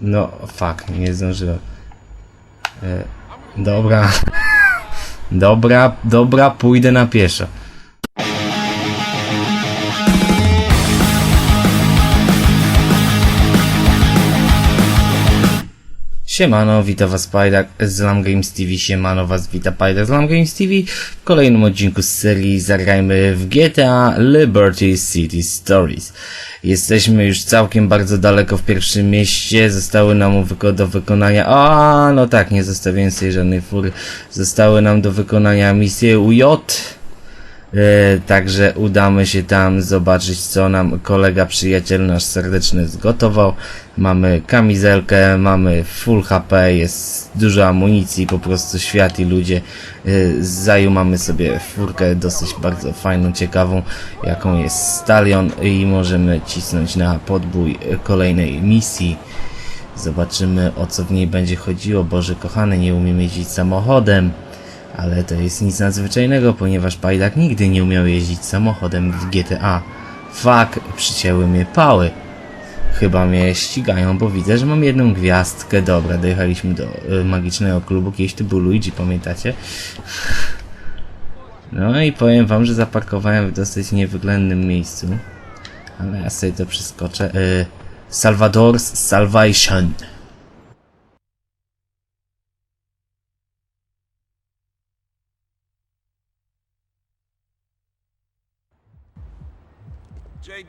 No, fuck, nie zdążyłem. E, dobra. Dobra, dobra, pójdę na pieszo. Siemano, witam was Pajdak z Lam Games TV, siemano was wita Pajdak z Lam Games TV w kolejnym odcinku z serii Zagrajmy w GTA Liberty City Stories. Jesteśmy już całkiem bardzo daleko w pierwszym mieście, zostały nam do wykonania, a no tak, nie zostawiłem sobie żadnej fury, zostały nam do wykonania misje UJ, E, Także udamy się tam zobaczyć, co nam kolega, przyjaciel nasz serdeczny zgotował. Mamy kamizelkę, mamy full HP, jest dużo amunicji, po prostu świat i ludzie. E, Zaju mamy sobie furkę dosyć bardzo fajną, ciekawą, jaką jest Stalion i możemy cisnąć na podbój kolejnej misji. Zobaczymy o co w niej będzie chodziło. Boże kochany, nie umiem jeździć samochodem. Ale to jest nic nadzwyczajnego, ponieważ Pajdak nigdy nie umiał jeździć samochodem w GTA. Fuck, przycięły mnie pały. Chyba mnie ścigają, bo widzę, że mam jedną gwiazdkę. Dobra, dojechaliśmy do y, magicznego klubu. Kiedyś to był Luigi, pamiętacie? No i powiem wam, że zaparkowałem w dosyć niewyględnym miejscu. Ale ja sobie to przeskoczę. Y, Salvador's Salvation.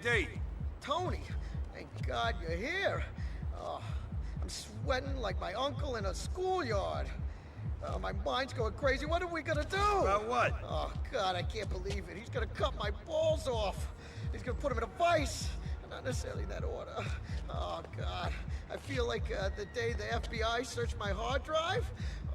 JD, Tony, thank God you're here. Oh, I'm sweating like my uncle in a schoolyard. Oh, my mind's going crazy. What are we gonna do? about what? Oh God, I can't believe it. He's gonna cut my balls off. He's gonna put them in a vice. Not necessarily in that order. Oh God, I feel like uh, the day the FBI searched my hard drive.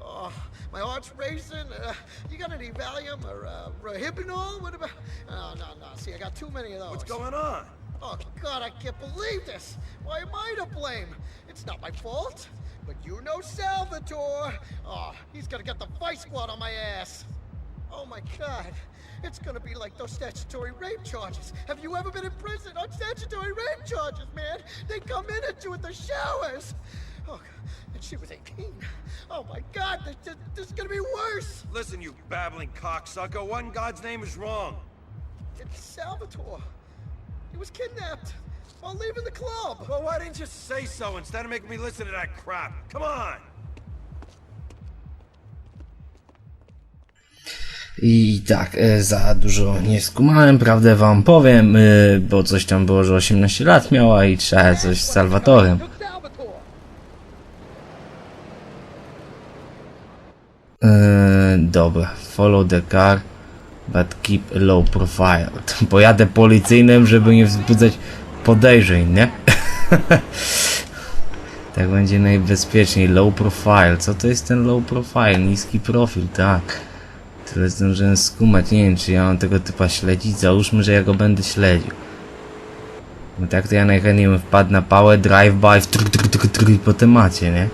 Oh, my heart's racing. Uh, you got any Valium or uh, Rohypnol? What about? Oh no, no. See, I got too many of those. What's going on? Oh God, I can't believe this. Why am I to blame? It's not my fault. But you know Salvatore. Oh, he's gonna get the vice squad on my ass. Oh my God. It's gonna be like those statutory rape charges. Have you ever been in prison on statutory rape charges, man? They come in at you at the showers. Oh, and she was 18. Oh my God, this, this, this is gonna be worse. Listen, you babbling cocksucker, in God's name is wrong? It's Salvatore. He was kidnapped while leaving the club. Well, why didn't you say so instead of making me listen to that crap? Come on! I tak, e, za dużo nie skumałem, prawdę wam powiem, e, bo coś tam było, że 18 lat miała i trzeba coś z Salwatorem. Took Salvatore. E, dobra, follow the car, but keep low profile. Pojadę policyjnym, żeby nie wzbudzać podejrzeń, nie? tak będzie najbezpieczniej. Low profile. Co to jest ten low profile? Niski profil, tak. Tyle zdążyłem skumać. Nie wiem, czy ja mam tego typa śledzić. Załóżmy, że ja go będę śledził. No tak to ja najchętniej wpadł na pałę, drive-by, po temacie, nie?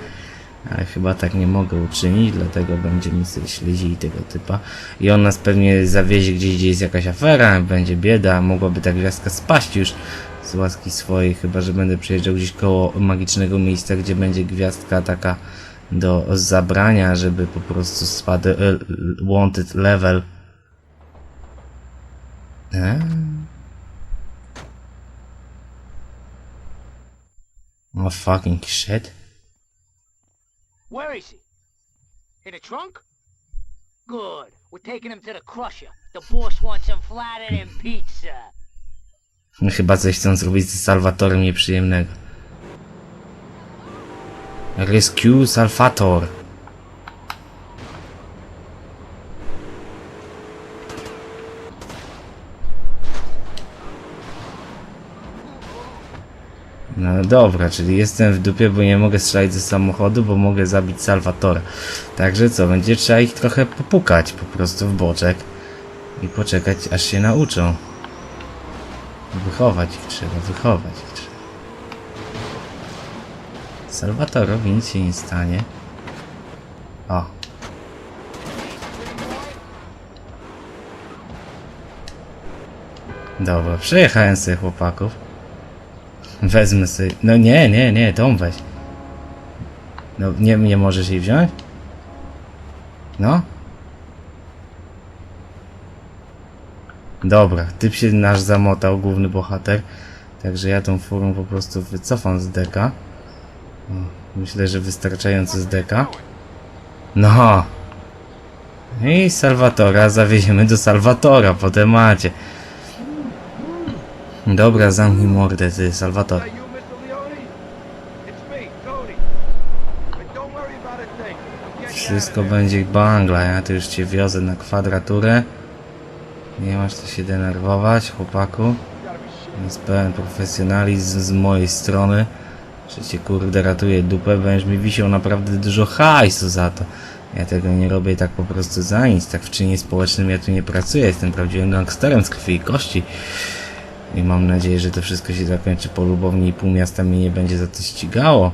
Ale chyba tak nie mogę uczynić, dlatego będziemy sobie śledzili tego typa. I on nas pewnie zawiezie gdzieś, gdzie jest jakaś afera, będzie bieda, mogłaby ta gwiazdka spaść już z łaski swojej, chyba że będę przejeżdżał gdzieś koło magicznego miejsca, gdzie będzie gwiazdka taka do zabrania, żeby po prostu spadł e, wanted level. E? Oh fucking shit. Where is he? In the trunk? Good. We're taking him to the crusher. The boss wants him flattered in pizza. Chyba coś chcą zrobić z Salvatorem nieprzyjemnego. Rescue Salvator. No dobra, czyli jestem w dupie, bo nie mogę strzelać ze samochodu, bo mogę zabić Salvatora. Także co, będzie trzeba ich trochę popukać po prostu w boczek i poczekać aż się nauczą. Wychować ich trzeba, wychować ich trzeba. Salvatorowi nic się nie stanie. O. Dobra, przejechałem sobie chłopaków. Wezmę sobie. No nie, nie, nie, tą weź. No, nie, nie możesz jej wziąć? No? Dobra, typ się nasz zamotał, główny bohater. Także ja tą furą po prostu wycofam z deka. Myślę, że wystarczająco z deka. No. I Salwatora zawieziemy do Salwatora po temacie. Dobra, zamknij mordę, ty, Salwator. Wszystko będzie bangla, ja tu już cię wiozę na kwadraturę. Nie masz co się denerwować, chłopaku. Jest pełen profesjonalizm z mojej strony. Że cię kurde ratuje dupę, będziesz mi wisiał naprawdę dużo hajsu za to. Ja tego nie robię tak po prostu za nic. Tak w czynie społecznym ja tu nie pracuję. Jestem prawdziwym gangsterem z krwi i kości. I mam nadzieję, że to wszystko się zakończy polubownie i pół miasta mnie nie będzie za to ścigało.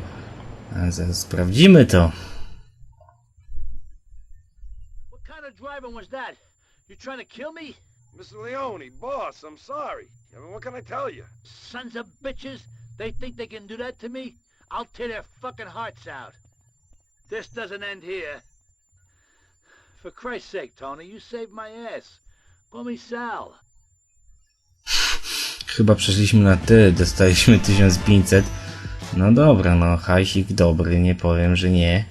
Ale zaraz sprawdzimy to. What kind of driving was that? You trying to kill me? Mr. Leone, boss, I'm sorry. I mean, what can I tell you? Sons of bitches? They think they can do that to me? I'll tear their fucking hearts out. This doesn't end here. For Christ's sake, Tony, you saved my ass. Call me Sal. Chyba przeszliśmy na ty, dostaliśmy 1500. No dobra, no hajsik dobry, nie powiem, że nie.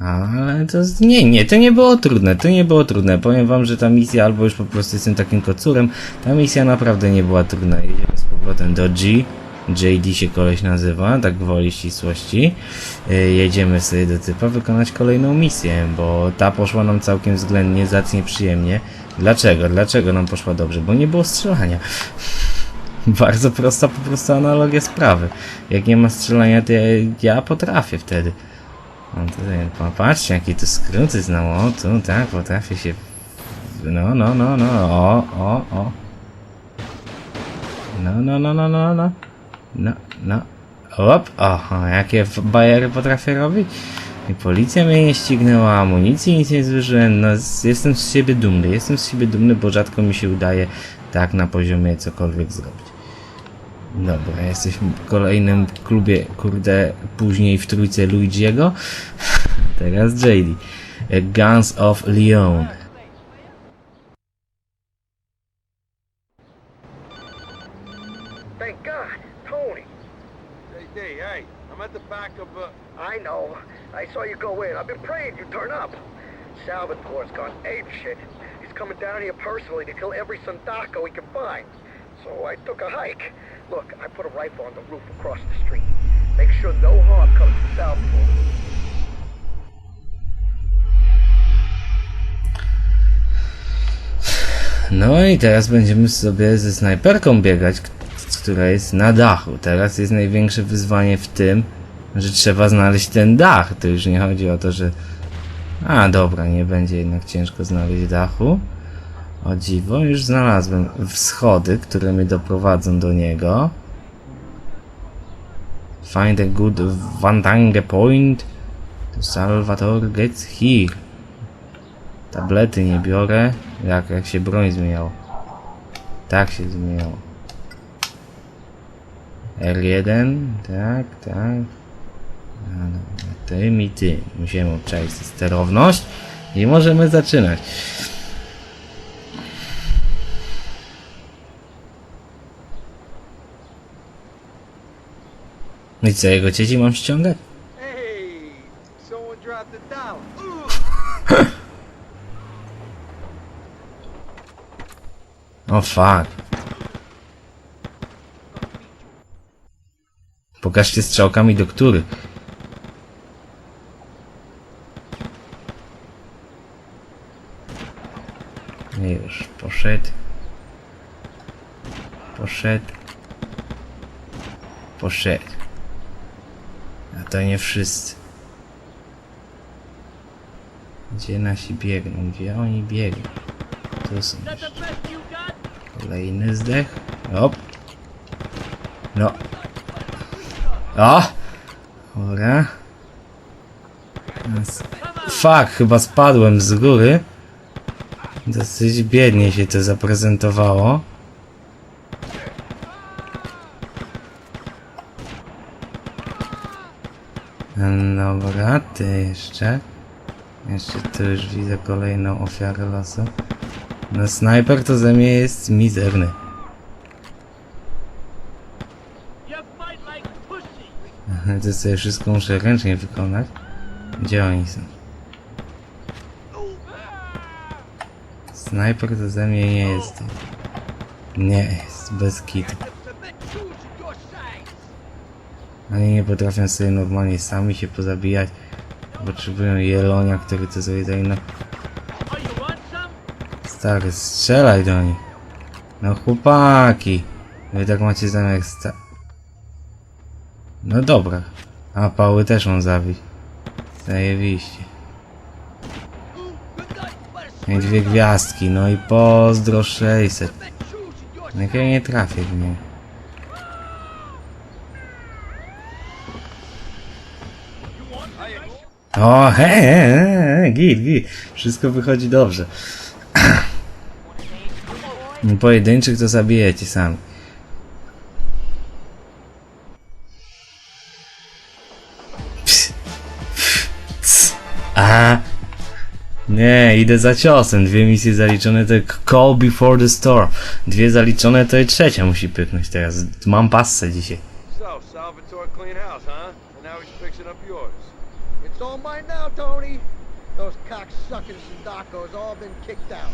Ale to z- nie, nie, to nie było trudne, to nie było trudne. Powiem wam, że ta misja, albo już po prostu jestem takim kocurem, ta misja naprawdę nie była trudna. Jedziemy z powrotem do G. JD się koleś nazywa, tak gwoli ścisłości. Yy, jedziemy sobie do typa wykonać kolejną misję, bo ta poszła nam całkiem względnie, zacnie, przyjemnie. Dlaczego? Dlaczego nam poszła dobrze? Bo nie było strzelania. Bardzo prosta po prostu analogia sprawy. Jak nie ma strzelania, to ja, ja potrafię wtedy. No tutaj, pa- patrzcie, jakie tu skróty znam. O, tu, tak, potrafię się... No, no, no, no, o, o, o. No, no, no, no, no, no. No, no. Op, oho, jakie bajery potrafię robić? I policja mnie nie ścignęła, amunicji nic nie zużyłem, no jestem z siebie dumny, jestem z siebie dumny, bo rzadko mi się udaje tak na poziomie cokolwiek zrobić. Dobra, jesteśmy w kolejnym klubie, kurde, później w trójce Luigiego. Teraz JD. Guns of Leon. Thank God, Tony. Hey, D, hey, I'm at the back of, uh... I know. I saw you go in. I've been praying you turn up. Salvatore's gone ape shit. He's coming down here personally to kill every Sandaco he can find. So I took a hike. Look, I put a rifle on the roof across the street. Make sure no harm comes to Salvatore. No i teraz będziemy sobie ze snajperką biegać, która jest na dachu. Teraz jest największe wyzwanie w tym, że trzeba znaleźć ten dach. To już nie chodzi o to, że... A, dobra, nie będzie jednak ciężko znaleźć dachu. O dziwo, już znalazłem schody, które mnie doprowadzą do niego. Find a good Vandange point. To Salvatore gets here. Tablety nie biorę. Jak, jak się broń zmieniało. Tak się zmieniało. R1, tak, tak. Dobra, Tym i tym. Musimy obczaić sterowność i możemy zaczynać. No i co, jego dzieci mam ściągać? O fuck. Pokażcie strzałkami do których. Już, poszedł. Poszedł. Poszedł. To nie wszyscy. Gdzie nasi biegną? Gdzie oni biegną? Tu są. Kolejny zdech. Op. No. O! Dobra. Fuck, chyba spadłem z góry. Dosyć biednie się to zaprezentowało. Dobra, ty jeszcze. Jeszcze tu już widzę kolejną ofiarę losu. No snajper to ze mnie jest mizerny. To sobie wszystko muszę ręcznie wykonać. Gdzie oni są? Snajper to ze mnie nie jest. Nie jest, bez kitu. Oni nie potrafią sobie normalnie sami się pozabijać. Potrzebują jelonia, który to sobie want some? Stary, strzelaj do nich. No chłopaki. Wy tak macie zamiar sta... No dobra. A pały też mam zabić. Zajebiście. I dwie gwiazdki, no i pozdro 600. Jak ja nie trafię w nie. O, git, git. Wszystko wychodzi dobrze. Pojedynczych to zabijecie sami. Ps, ps, A. Nie, idę za ciosem. Dwie misje zaliczone to call before the storm. Dwie zaliczone to i trzecia musi pyknąć teraz. Mam passę dzisiaj. Now, Tony. Those cocksucking Sindacos all been kicked out.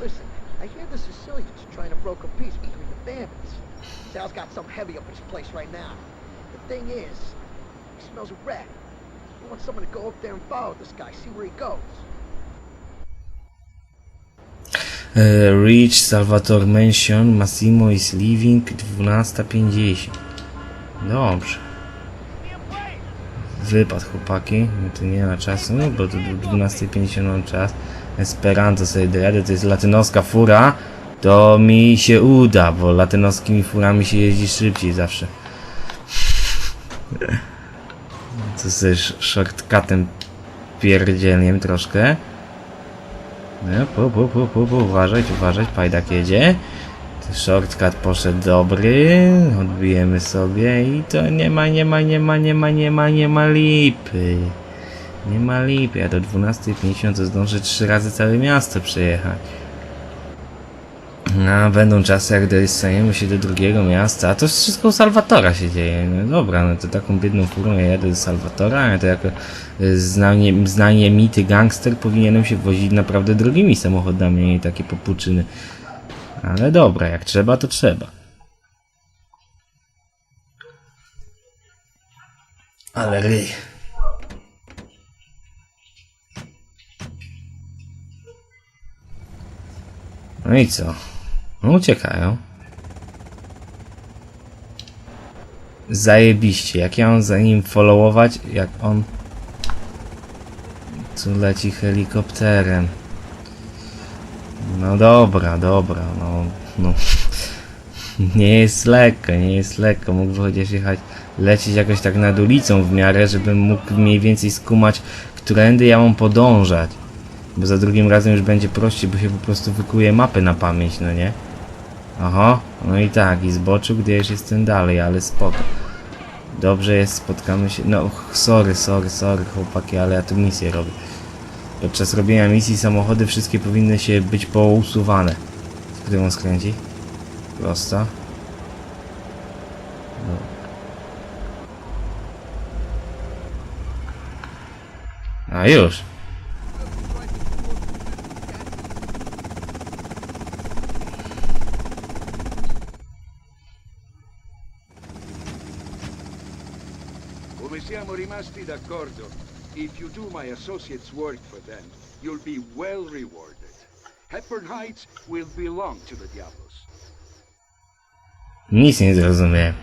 Listen, I hear the Sicilians are trying to broker peace between the families. Sal's got some heavy up his place right now. The thing is, he smells a rat. I want someone to go up there and follow this guy, see where he goes. E, Rich, Salvatore Mansion, Massimo is leaving, 12.50. Dobrze. Wypad chłopaki, no tu nie ma czasu, bo do do 12.50 mam czas. Esperanto sobie dojadę, to jest latynoska fura, to mi się uda, bo latynoskimi furami się jeździ szybciej zawsze. To sobie sh- shortcutem pierdzielniem troszkę. No, pu, pu, pu, pu, pu, uważać, uważać, pajdak jedzie. Shortcut poszedł dobry, odbijemy sobie i to nie ma, nie ma, nie ma, nie ma, nie ma, nie ma lipy. Nie ma lipy, a do 12.50 to zdążę trzy razy całe miasto przejechać. No, będą czasy, jak dostaniemy się do drugiego miasta, a to wszystko u Salwatora się dzieje. No dobra, no to taką biedną furą ja jadę do Salwatora, a to jako y, znanie, znanie mity gangster powinienem się wozić naprawdę drogimi samochodami, a nie takie popuczyny. Ale dobra, jak trzeba, to trzeba. Ale ryj. No i co? No uciekają. Zajebiście. Jak ja mam za nim followować, jak on tu leci helikopterem. No dobra, dobra, no, no. Nie jest lekko, nie jest lekko. Mógłby chociaż jechać, lecieć jakoś tak nad ulicą w miarę, żebym mógł mniej więcej skumać, którędy ja mam podążać. Bo za drugim razem już będzie prościej, bo się po prostu wykuje mapy na pamięć, no nie? Oho, no i tak, i zboczył, gdy już jestem dalej, ale spoko. Dobrze jest, spotkamy się. No, sorry, sorry, sorry, chłopaki, ale ja tu misję robię. Podczas robienia misji samochody wszystkie powinny się być pousuwane. W którym on skręci? Prosto. No. A już. Come siamo rimasti d'accordo, if you do my associate's work for them, you'll be well rewarded. Hepburn Heights will belong to the Diablos. Nic nie.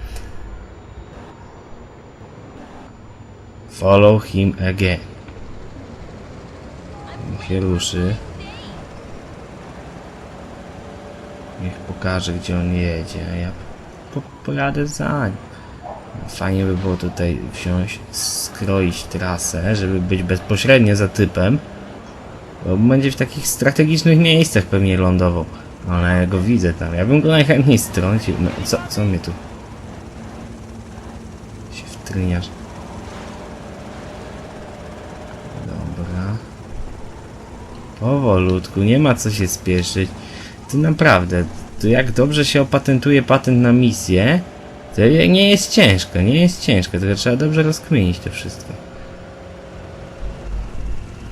Follow him again. Niech się ruszy. Niech pokaże, gdzie on jedzie, ja po, pojadę za nim. Fajnie by było tutaj wziąć, skroić trasę, żeby być bezpośrednio za typem. Bo będzie w takich strategicznych miejscach pewnie lądował. Ale ja go widzę tam. Ja bym go najchętniej strącił. No co, co mnie tu? Się wtryniasz. Dobra. Powolutku, nie ma co się spieszyć. To naprawdę, to jak dobrze się opatentuje patent na misję, to nie jest ciężko, nie jest ciężko, tylko trzeba dobrze rozkminić to wszystko.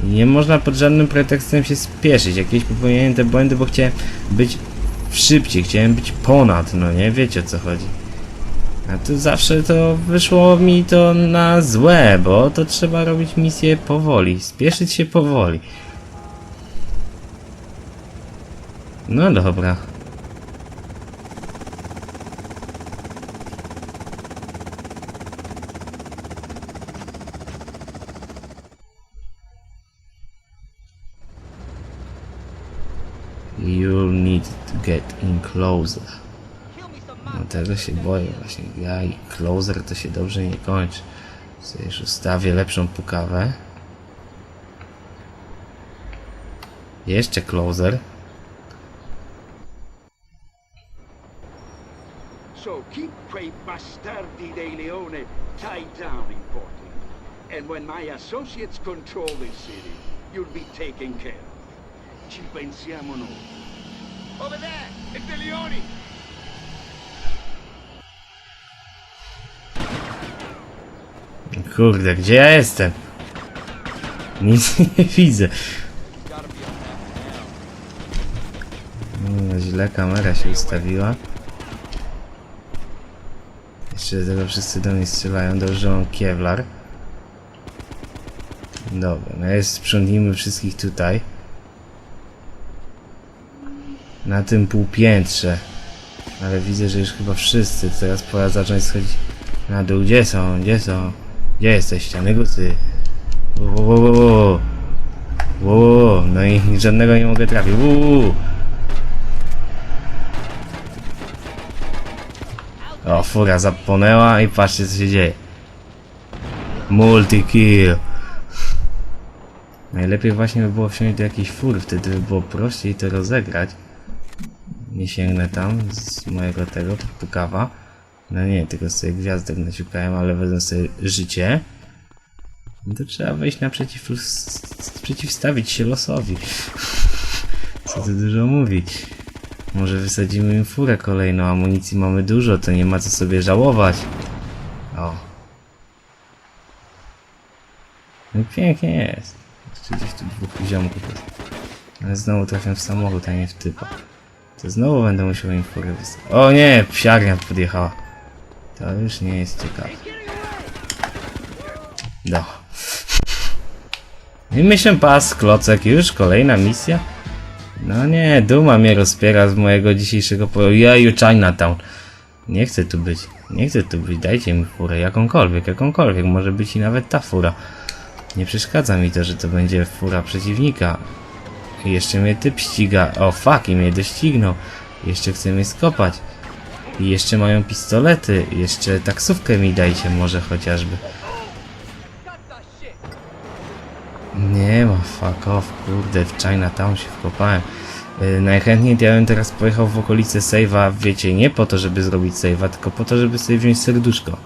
Nie można pod żadnym pretekstem się spieszyć. Jakieś popełniałem te błędy, bo chciałem być szybciej, chciałem być ponad, no nie? Wiecie o co chodzi. A tu zawsze to wyszło mi to na złe, bo to trzeba robić misję powoli, spieszyć się powoli. No dobra. Closer. No tego się boję właśnie. Ja i closer to się dobrze nie kończy. Sobie już ustawię lepszą pukawę. Jeszcze closer. So keep quei bastardi dei Leone tied down in Portland. And when my associates control this city, you'll be taken care of. Ci pensiamo noi. Over there! It's the Leone! Kurde, gdzie ja jestem? Nic nie widzę. No, źle kamera się ustawiła. Jeszcze do tego wszyscy do mnie strzelają. Dobrze, mam Kevlar. Dobra, no jest sprzątnijmy wszystkich tutaj. Na tym półpiętrze. Ale widzę, że już chyba wszyscy. Teraz pora zacząć schodzić na dół. Gdzie są? Gdzie są? Gdzie jesteście? Negusy. Wo, wo, wo, wo. Wo, wo, wo. No i żadnego nie mogę trafić. Wo. O, fura zapłonęła i patrzcie co się dzieje. Multi kill. Najlepiej właśnie by było wsiąść do jakiejś fury, wtedy by było prościej to rozegrać. Nie sięgnę tam z mojego tego pukawa. No nie, tylko sobie gwiazdek naciukałem, ale wezmę sobie życie. No to trzeba wejść naprzeciw, przeciwstawić się losowi. Co tu dużo mówić. Może wysadzimy im furę kolejną, amunicji mamy dużo, to nie ma co sobie żałować. O. No pięknie jest. Jeszcze gdzieś tu dwóch ziomków. Ale znowu trafiam w samochód, a nie w typa. To znowu będę musiał im furę. O nie, psiarnia podjechała. To już nie jest ciekawe. No. I myślę pas, klocek, już kolejna misja? No nie, duma mnie rozpiera z mojego dzisiejszego pojeju Chinatown. Nie chcę tu być, nie chcę tu być, dajcie mi furę, jakąkolwiek, jakąkolwiek, może być i nawet ta fura. Nie przeszkadza mi to, że to będzie fura przeciwnika. Jeszcze mnie typ ściga, o fuck, i mnie doścignął. Jeszcze chce mnie skopać. I jeszcze mają pistolety, jeszcze taksówkę mi dajcie może chociażby. Nie ma, fuck off, kurde, w Chinatown się wkopałem. Yy, najchętniej ja bym teraz pojechał w okolice save'a, wiecie, nie po to, żeby zrobić save'a, tylko po to, żeby sobie wziąć serduszko.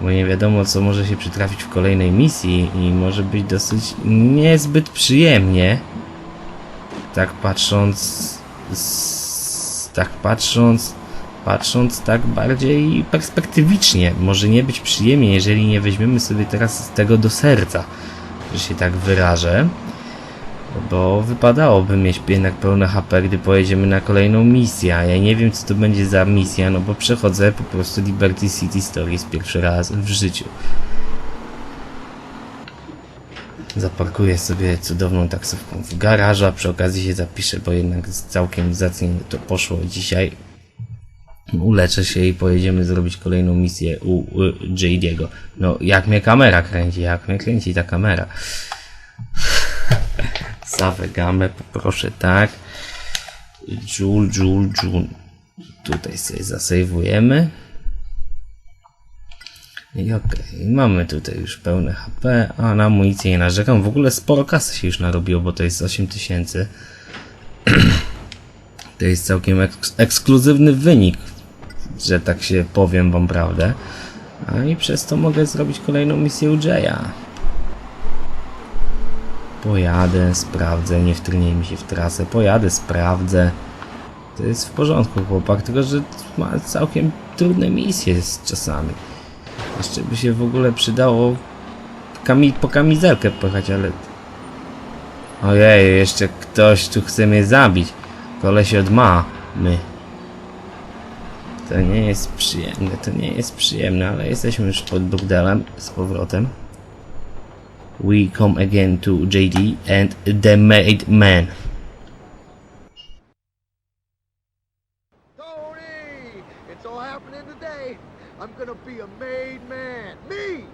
Bo nie wiadomo, co może się przytrafić w kolejnej misji i może być dosyć niezbyt przyjemnie. Tak patrząc... Z, tak patrząc... Patrząc tak bardziej perspektywicznie. Może nie być przyjemnie, jeżeli nie weźmiemy sobie teraz tego do serca że się tak wyrażę. Bo wypadałoby mieć jednak pełne HP, gdy pojedziemy na kolejną misję. Ja nie wiem, co to będzie za misja, no bo przechodzę po prostu Liberty City Stories pierwszy raz w życiu. Zaparkuję sobie cudowną taksówką w garażu, a przy okazji się zapiszę, bo jednak całkiem zacnie to poszło dzisiaj. Uleczę się i pojedziemy zrobić kolejną misję u, u JD'ego. No, jak mnie kamera kręci, jak mnie kręci ta kamera. Sawę gamę poproszę, tak. Joule, Joule, Joule. Tutaj sobie zasejwujemy. I okej, mamy tutaj już pełne HP, a na amunicję nie narzekam. W ogóle sporo kasy się już narobiło, bo to jest 8000. To jest całkiem eks ekskluzywny wynik, że tak się powiem wam prawdę. A i przez to mogę zrobić kolejną misję u Jaya. Pojadę, sprawdzę, nie wtrnie mi się w trasę. Pojadę, sprawdzę. To jest w porządku, chłopak, tylko że ma całkiem trudne misje z czasami. Jeszcze by się w ogóle przydało kami po kamizelkę pojechać, ale... Ojej, jeszcze ktoś tu chce mnie zabić. Koleś od ma. My. To nie jest przyjemne, to nie jest przyjemne, ale jesteśmy już pod burdelem z powrotem. We come again to JD and the made man. It's all happening today. I'm gonna be a made man. Me!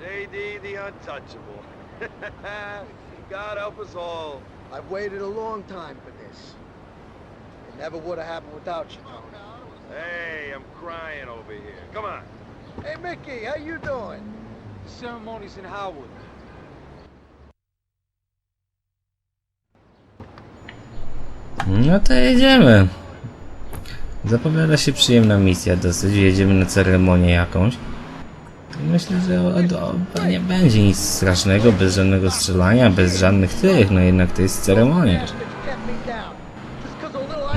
JD the Untouchable. God help us all. I've waited a long time for this. It never would have happened without you, Tony. Hey, I'm crying over here. Come on. Hey, Mickey, how you doing? The ceremony's in Howard. No to jedziemy. Zapowiada się przyjemna misja dosyć. Jedziemy na ceremonię jakąś. Myślę, że o, o, nie będzie nic strasznego, bez żadnego strzelania, bez żadnych tych. No jednak to jest ceremonia.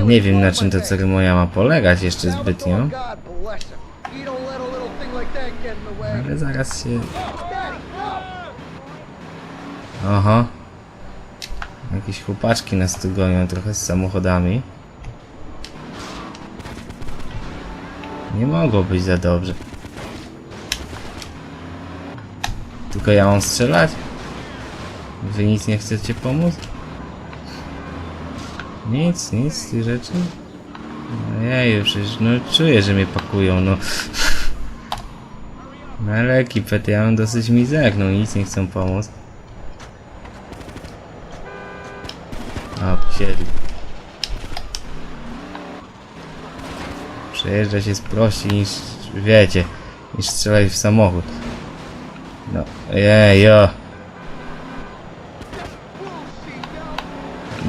Nie wiem na czym ta ceremonia ma polegać jeszcze zbytnio. Ale zaraz się... Aha. Jakieś chłopaczki nas tu gonią trochę z samochodami. Nie mogło być za dobrze. Tylko ja mam strzelać? Wy nic nie chcecie pomóc? Nic, nic z tych rzeczy? Ojej, przecież no czuję, że mnie pakują, no. Na leki, ja mam dosyć mizerną, nic nie chcą pomóc. A, siedli. Przejeżdżać jest prościej niż, wiecie, niż strzelać w samochód. No, jejo.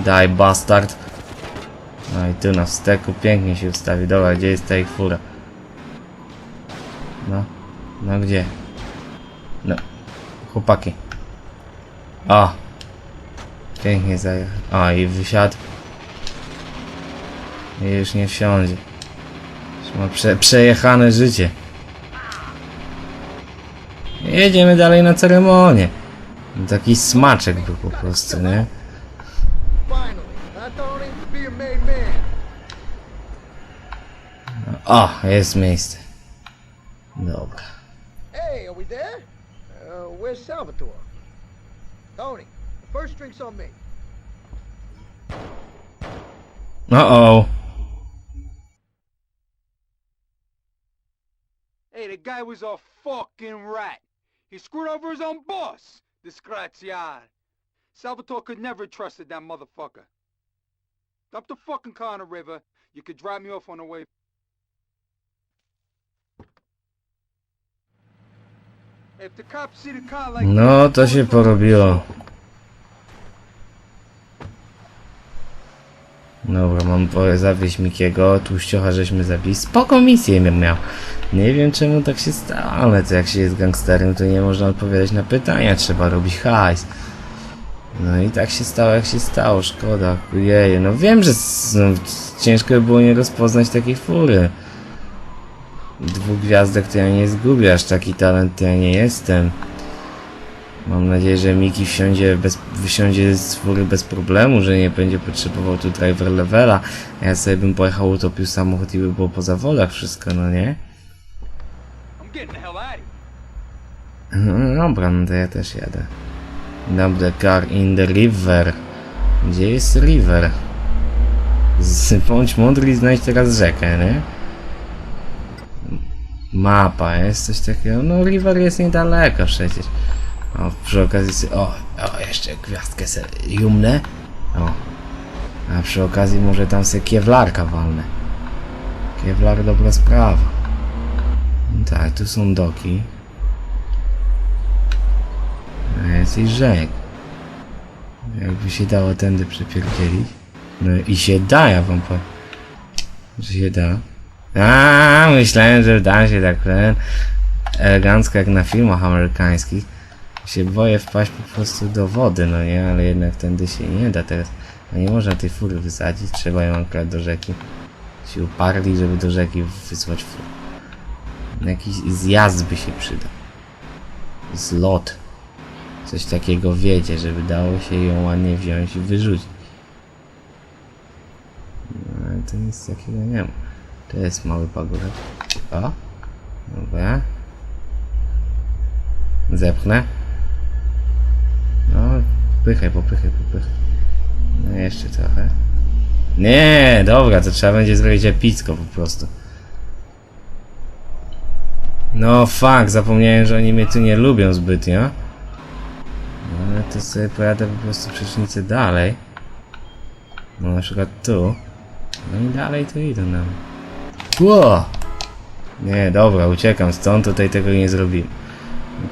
Daj, bastard. No i tu na wsteku pięknie się ustawi. Dobra, gdzie jest ta ich fura? No, no gdzie? No, chłopaki. O! Pięknie zajechał. A i wysiadł. I już nie wsiądzie. Ma prze, przejechane życie. Jedziemy dalej na ceremonię. Taki smaczek był po prostu, nie? O, jest miejsce. Dobra. Hey, are we there? Uh, where's Salvatore? Tony, the first drink's on me. O, Hey, the guy was a fucking rat. He screwed over his own boss. Disgraziad. Salvatore could never have trusted that motherfucker. Dump the fucking car in the river. You could drop me off on the way. If the cops see the car like No, to się porobiło. Dobra, mam zawieźć Mikiego, tłuściocha żeśmy zabili. Spoko misję miał. Nie wiem czemu tak się stało, ale to jak się jest gangsterem, to nie można odpowiadać na pytania, trzeba robić hajs. No i tak się stało, jak się stało, szkoda. Jeju, no wiem, że no, ciężko by było nie rozpoznać takiej fury. Dwóch gwiazdek to ja nie zgubię, aż taki talent to ja nie jestem. Mam nadzieję, że Miki wsiądzie bez, wysiądzie z fury bez problemu, że nie będzie potrzebował tu driver levela. Ja sobie bym pojechał, utopił samochód i by było po zawodach wszystko, no nie? No, dobra, no to ja też jadę. Dump the car in the river. Gdzie jest river? Bądź mądry i znajdź teraz rzekę, nie? Mapa, jest coś takiego. No river jest niedaleko przecież. O, przy okazji o, o, jeszcze gwiazdkę se jumnę. O. A przy okazji może tam se kiewlarka walnę. Kiewlar dobra sprawa. Tak, tu są doki. A jacyś rzek. Jakby się dało tędy przepierdzielić. No i się da, ja wam powiem. Że się da. A myślałem, że da się tak ten elegancko jak na filmach amerykańskich. Się boję wpaść po prostu do wody, no nie, ale jednak tędy się nie da teraz. No nie można tej fury wysadzić, trzeba ją akurat do rzeki. Się uparli, żeby do rzeki wysłać furę. Jakiś zjazd by się przydał. Zlot. Coś takiego wiecie, żeby dało się ją ładnie wziąć i wyrzucić. No, ale to nic takiego nie ma. To jest mały pagórek. O! Dobra. Zepchnę. No, pychaj, popychaj, popychaj. No jeszcze trochę. Nie, dobra, to trzeba będzie zrobić epicko po prostu. No fuck, zapomniałem, że oni mnie tu nie lubią zbytnio. No ale to sobie pojadę po prostu przecznicę dalej. No na przykład tu. No i dalej to idę nam. Ło! Nie, dobra, uciekam stąd, tutaj tego nie zrobimy.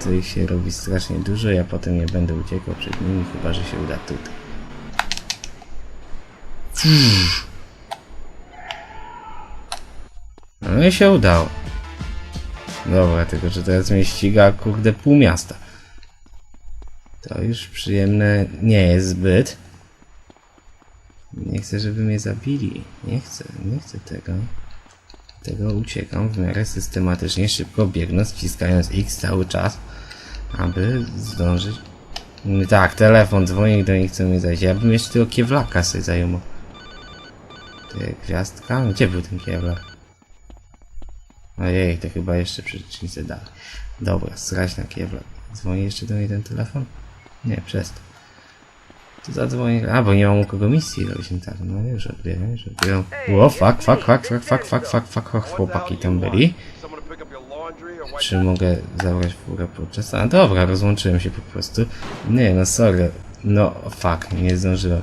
To ich się robi strasznie dużo, ja potem nie będę uciekał przed nimi, chyba że się uda tutaj. No i się udało. Dobra, tylko że teraz mnie ściga kurde pół miasta. To już przyjemne nie jest zbyt. Nie chcę, żeby mnie zabili. Nie chcę, nie chcę tego. Tego uciekam w miarę systematycznie, szybko biegnąc, wciskając X cały czas, aby zdążyć. Tak, telefon dzwoni do nich, chcą mnie zajść. Ja bym jeszcze tego kiewlaka sobie zajmował. Ty, gwiazdka? Gdzie był ten kiewlak? Ojej, to chyba jeszcze przecznicę dalej. Dobra, srać na kiewlak. Dzwoni jeszcze do niej ten telefon? Nie, przestań. To zadzwoni. A, bo nie mam u kogo misji robić. Tak, no już odbieram, już odbieram. O, fuck, fuck, fuck, fuck, fuck, fuck, fuck, fuck, fuck, chłopaki tam byli. Czy mogę zabrać furę podczas... A, dobra, rozłączyłem się po prostu. Nie, no sorry. No, fuck, nie zdążyłem.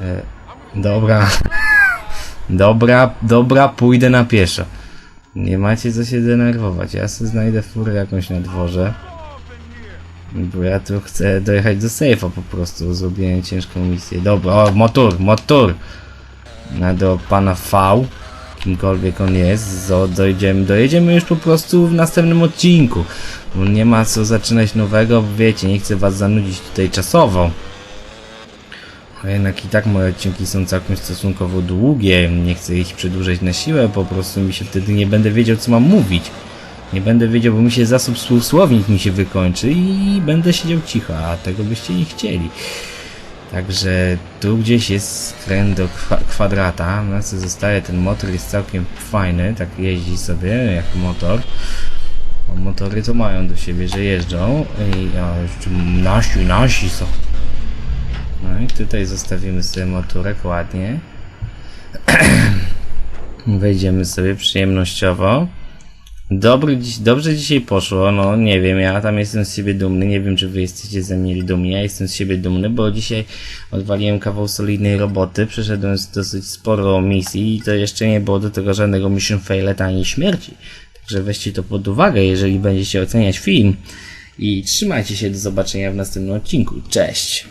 E, dobra. dobra, dobra, pójdę na pieszo. Nie macie co się denerwować. Ja sobie znajdę furę jakąś na dworze. Bo ja tu chcę dojechać do sejfa po prostu. Zrobiłem ciężką misję. Dobra, o, motor, motor! Na do pana V. Kimkolwiek on jest. So, dojdziemy, dojedziemy już po prostu w następnym odcinku. Bo nie ma co zaczynać nowego, wiecie, nie chcę was zanudzić tutaj czasowo. A jednak i tak moje odcinki są całkiem stosunkowo długie. Nie chcę ich przedłużać na siłę, po prostu mi się wtedy nie będę wiedział co mam mówić. Nie będę wiedział, bo mi się zasób słownik mi się wykończy i będę siedział cicho, a tego byście nie chcieli. Także tu gdzieś jest skręt do kwa kwadrata, na co zostaje ten motor jest całkiem fajny, tak jeździ sobie jak motor. Bo motory to mają do siebie, że jeżdżą i jeszcze nasi, nasi są. No i tutaj zostawimy sobie motorek ładnie. Wejdziemy sobie przyjemnościowo. Dobry, dobrze dzisiaj poszło, no nie wiem, ja tam jestem z siebie dumny, nie wiem czy wy jesteście ze mnie dumni, ja jestem z siebie dumny, bo dzisiaj odwaliłem kawał solidnej roboty, przeszedłem dosyć sporo misji i to jeszcze nie było do tego żadnego mission failet ani śmierci. Także weźcie to pod uwagę, jeżeli będziecie oceniać film i trzymajcie się, do zobaczenia w następnym odcinku. Cześć!